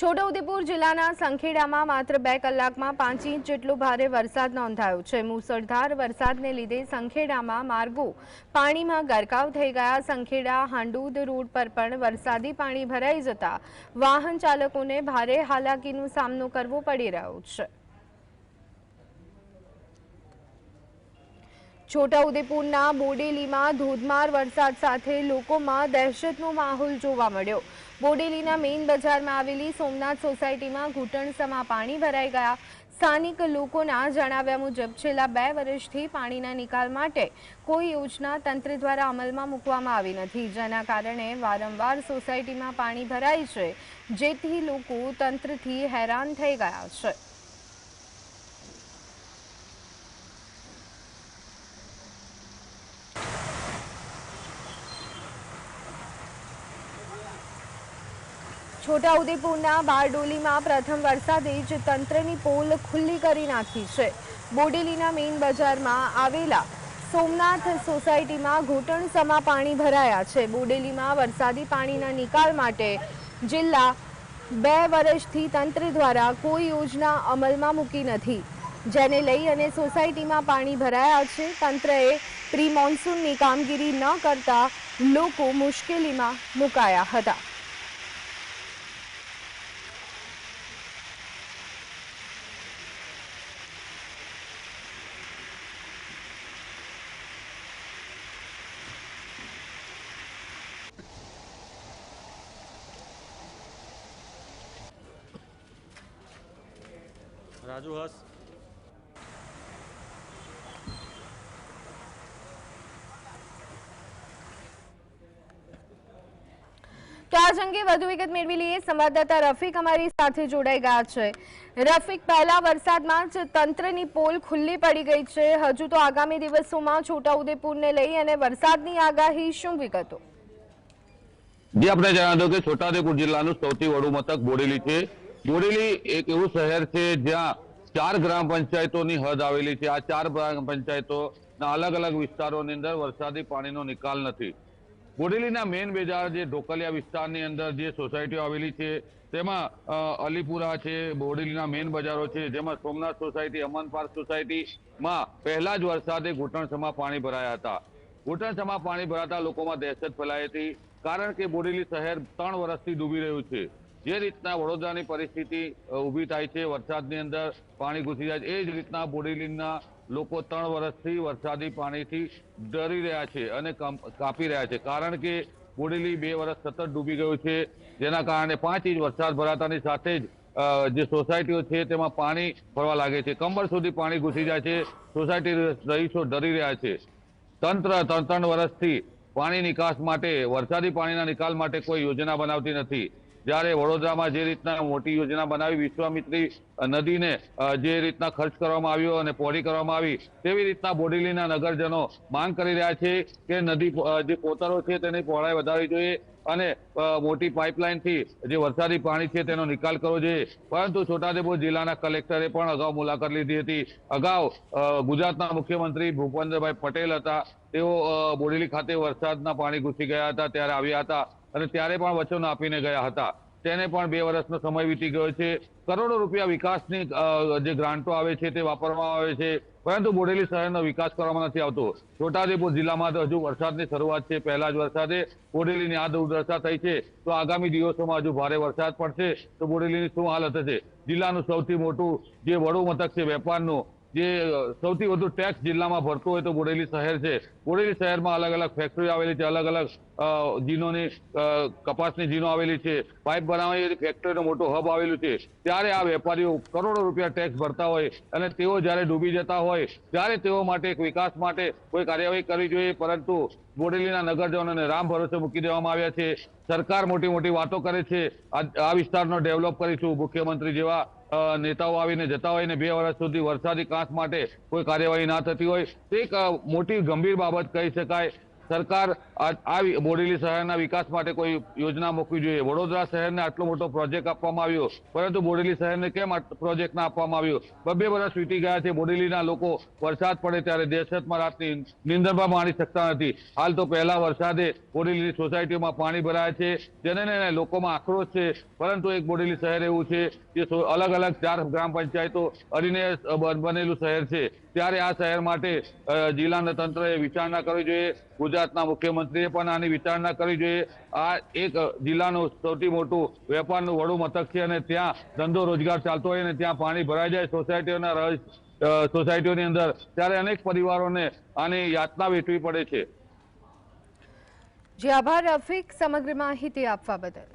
છોટાઉદેપુર જિલ્લાના સંખેડામાં માત્ર બે કલાકમાં પાંચ ઇંચ જેટલો ભારે વરસાદ નોંધાયો છે. મુસળધાર વરસાદને લીધે સંખેડામાં માર્ગો પાણીમાં ગરકાવ થઈ ગયા. સંખેડા, હાંડુદ રોડ પર પણ વરસાદી પાણી ભરાઈ જતા વાહન ચાલકોને ભારે હાલાકીનો સામનો કરવો પડી રહ્યો છે. છોટાઉદેપુરના બોડેલીમાં ધોધમાર વરસાદ સાથે લોકોમાં દહેશતનો માહોલ જોવા મળ્યો. બોડેલીના મેઇન બજારમાં આવેલી સોમનાથ સોસાયટીમાં ઘૂંટણસમાં પાણી ભરાઈ ગયા. સ્થાનિક લોકોના જણાવ્યા મુજબ, છેલ્લા બે વર્ષથી પાણીના નિકાલ માટે કોઈ યોજના તંત્ર દ્વારા અમલમાં મૂકવામાં આવી નથી. જેના કારણે વારંવાર સોસાયટીમાં પાણી ભરાય છે, જેથી લોકો તંત્રથી હેરાન થઈ ગયા છે. છોટાઉદેપુરના બારડોલીમાં પ્રથમ વરસાદે જ તંત્રની પોલ ખુલ્લી કરી નાખી છે. બોડેલીના મેઇન બજારમાં આવેલા સોમનાથ સોસાયટીમાં ઘૂંટણસમાં પાણી ભરાયા છે. બોડેલીમાં વરસાદી પાણીના નિકાલ માટે જિલ્લા બે વર્ષથી તંત્ર દ્વારા કોઈ યોજના અમલમાં મૂકી નથી. જેને લઈ અને સોસાયટીમાં પાણી ભરાયા છે, તંત્રએ પ્રી મોન્સૂનની કામગીરી ન કરતા લોકો મુશ્કેલીમાં મુકાયા હતા. રાજુ હસ. તો આજ અંગે વધુ વિગત મેળવી લઈએ. સંવાદદાતા રફીક અમારી સાથે જોડાઈ ગયા છે. રફીક પહેલા વરસાદમાં જ તંત્રની પોલ ખુલ્લી પડી ગઈ છે. હજુ તો આગામી દિવસોમાં છોટાઉદેપુરને લઈ અને વરસાદની આગાહી શું વિગતો? જે આપણે જણાવી દઉં કે છોટાઉદેપુર જિલ્લાનું સૌથી વડું મથક બોડેલી છે. બોડેલી એક એવું શહેર છે જ્યાં ચાર ગ્રામ પંચાયતોની હદ આવેલી છે. આ ચાર ગ્રામ પંચાયતોના અલગ અલગ વિસ્તારોની અંદર વરસાદી પાણીનો નિકાલ નથી. બોડેલીના મેઇન બજાર જે ઢોકલિયા વિસ્તારની અંદર જે સોસાયટીઓ આવેલી છે, તેમાં અલીપુરા છે બોડેલીના મેઇન બજારો છે, જેમાં સોમનાથ સોસાયટી, અમન પાર્ક સોસાયટીમાં પહેલા જ વરસાદે ઘૂંટણસમાં પાણી ભરાયા હતા. ઘૂંટણસમાં પાણી ભરાતા લોકોમાં દહેશત ફેલાઈ હતી, કારણ કે બોડેલી શહેર ત્રણ વર્ષથી ડૂબી રહ્યું છે. જે રીતના વડોદરાની પરિસ્થિતિ ઊભી થાય છે, વરસાદની અંદર પાણી ઘૂસી જાય છે, એ જ રીતના બોડેલીના લોકો ત્રણ વર્ષથી વરસાદી પાણીથી ડરી રહ્યા છે અને કાપી રહ્યા છે. કારણ કે બોડેલી બે વર્ષ સતત ડૂબી ગયું છે, જેના કારણે પાંચ ઇંચ વરસાદ ભરાતાની સાથે જ જે સોસાયટીઓ છે તેમાં પાણી ભરવા લાગે છે. કમર સુધી પાણી ઘૂસી જાય છે, સોસાયટી રહીશો ડરી રહ્યા છે. તંત્ર ત્રણ ત્રણ વર્ષથી પાણી નિકાસ માટે, વરસાદી પાણીના નિકાલ માટે કોઈ યોજના બનાવતી નથી. જ્યારે વડોદરામાં જે રીતના મોટી યોજના બનાવી વિશ્વામિત્રી નદીને જે રીતના ખર્ચ કરવામાં આવ્યો અને પહોળી કરવામાં આવી, તેવી રીતના બોડેલીના નગરજનો માંગ કરી રહ્યા છે કે નદી જે કોતરો છે તેની પહોળાઈ વધારવી જોઈએ. અને મોટી પાઇપલાઇનથી જે વરસાદી પાણી છે તેનો નિકાલ કરવો જોઈએ. પરંતુ છોટાઉદેપુર જિલ્લાના કલેક્ટરે પણ અગાઉ મુલાકાત લીધી હતી. અગાઉ ગુજરાતના મુખ્યમંત્રી ભૂપેન્દ્રભાઈ પટેલ હતા. તેઓ બોડેલી ખાતે વરસાદના પાણી ઘૂસી ગયા હતા, ત્યારે આવ્યા હતા અને ત્યારે પણ વચનો આપીને ગયા હતા. તેને પણ બે વર્ષનો સમય વીતી ગયો છે. કરોડો રૂપિયા વિકાસની જે ગ્રાન્ટો આવે છે તે વાપરવામાં આવે છે. પરંતુ બોડેલી શહેરનો વિકાસ કરવામાં નથી આવતો. છોટાઉદેપુર જિલ્લામાં હજુ વરસાદની શરૂઆત છે. પહેલા જ વરસાદે બોડેલીની આ દુર્દશા થઈ છે. તો આગામી દિવસોમાં હજુ ભારે વરસાદ પડશે. તો બોડેલીની શું હાલત હશે? જિલ્લાનું સૌથી મોટું જે વડું મથક છે, વેપારનું જે સૌથી વધુ ટેક્સ જિલ્લામાં ભરતું હોય તો બોડેલી શહેર છે. બોડેલી શહેરમાં અલગ અલગ ફેક્ટરીઓ આવેલી છે, અલગ અલગ જીનોની કપાસની જીનો આવેલી છે. પાઇપ બનાવવાની ફેક્ટરીનું મોટું હબ આવેલું છે. ત્યારે આ વેપારીઓ કરોડો રૂપિયા ટેક્સ ભરતા હોય અને તેઓ જ્યારે ડૂબી જતા હોય, ત્યારે તેઓ માટે વિકાસ માટે કોઈ કાર્યવાહી કરવી જોઈએ. પરંતુ બોડેલીના નગરજનોને રામ ભરોસે મૂકી દેવામાં આવ્યા છે. સરકાર મોટી મોટી વાતો કરે છે. આ વિસ્તારનો ડેવલપ કરીશું. મુખ્યમંત્રી જેવા નેતાઓ આવીને જતા હોય ને બે વર્ષ સુધી વરસાદી કાંસ માટે કોઈ કાર્યવાહી ના થતી હોય, તે એક મોટી ગંભીર બાબત કહી શકાય. સરકાર આ બોડેલી શહેરના વિકાસ માટે કોઈ યોજના મૂકવી જોઈએ. વડોદરા શહેરને આટલો મોટો પ્રોજેક્ટ આપવામાં આવ્યો. પરંતુ બોડેલી શહેરને કેમ પ્રોજેક્ટ ના આપવામાં આવ્યો? બબ્બે વર્ષ વીતી ગયા છે. બોડેલીના લોકો વરસાદ પડે ત્યારે દહેશતમાં રાતની નિંદરમાં માણી શકતા નથી. હાલ તો પહેલા વરસાદે બોડેલીની સોસાયટીઓમાં પાણી ભરાય છે. જેને લઈને લોકોમાં આક્રોશ છે. પરંતુ એક બોડેલી શહેર એવું છે જે અલગ અલગ ચાર ગ્રામ પંચાયતો અડીને બનેલું શહેર છે. ત્યારે આ શહેર માટે જિલ્લાના તંત્રએ વિચારણા કરવી જોઈએ, ગુજરાતના મુખ્યમંત્રીએ પણ આની વિચારણા કરવી જોઈએ. આ એક જિલ્લાનું સૌથી મોટું વેપારનું વડું મથક છે અને ત્યાં ધંધો રોજગાર ચાલતો હોય અને ત્યાં પાણી ભરાઈ જાય સોસાયટીઓના સોસાયટીઓની અંદર. ત્યારે અનેક પરિવારોને આની યાતના વેઠવી પડે છે. જે આભાર, રફીક, સમગ્ર માહિતી આપવા બદલ.